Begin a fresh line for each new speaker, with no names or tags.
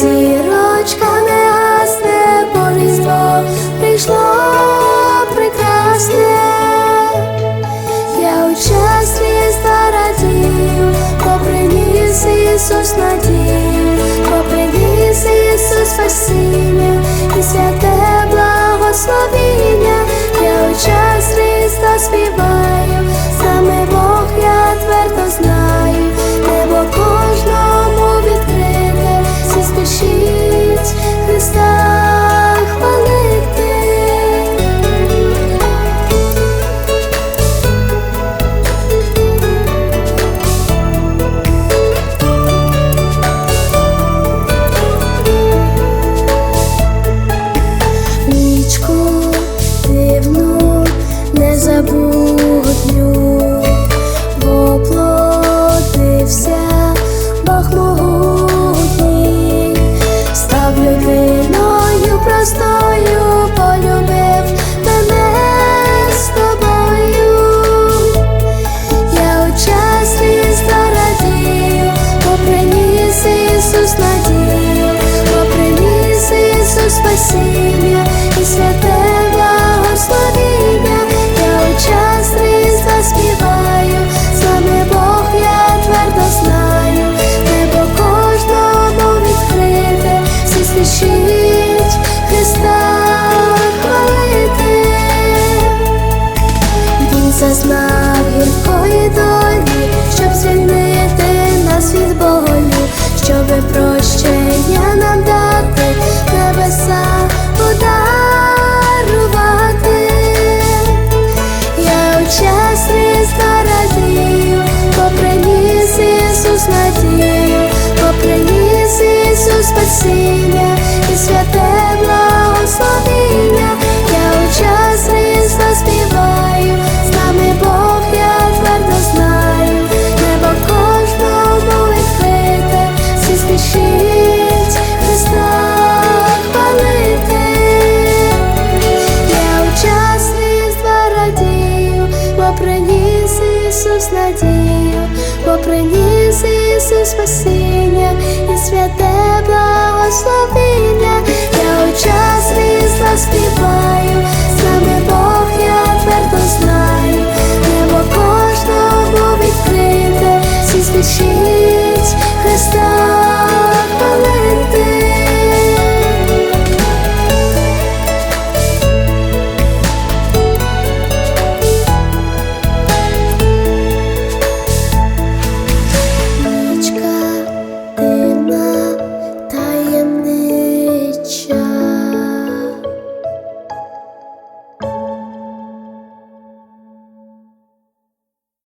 зірочка не гасне, бо різдво прийшло прекрасне, я у щасті стародів, бо приніс Ісус надій, бо Ісус спасіння. see. спасіння і святе благословіння, я учас Христа співаю, з нами Бог я твердо знаю, небо кожному відкрите, всі спішить Христа хвалити, я учас Христа радію, бо приніс Ісус надію, бо приніс Ісус спасіння і святе.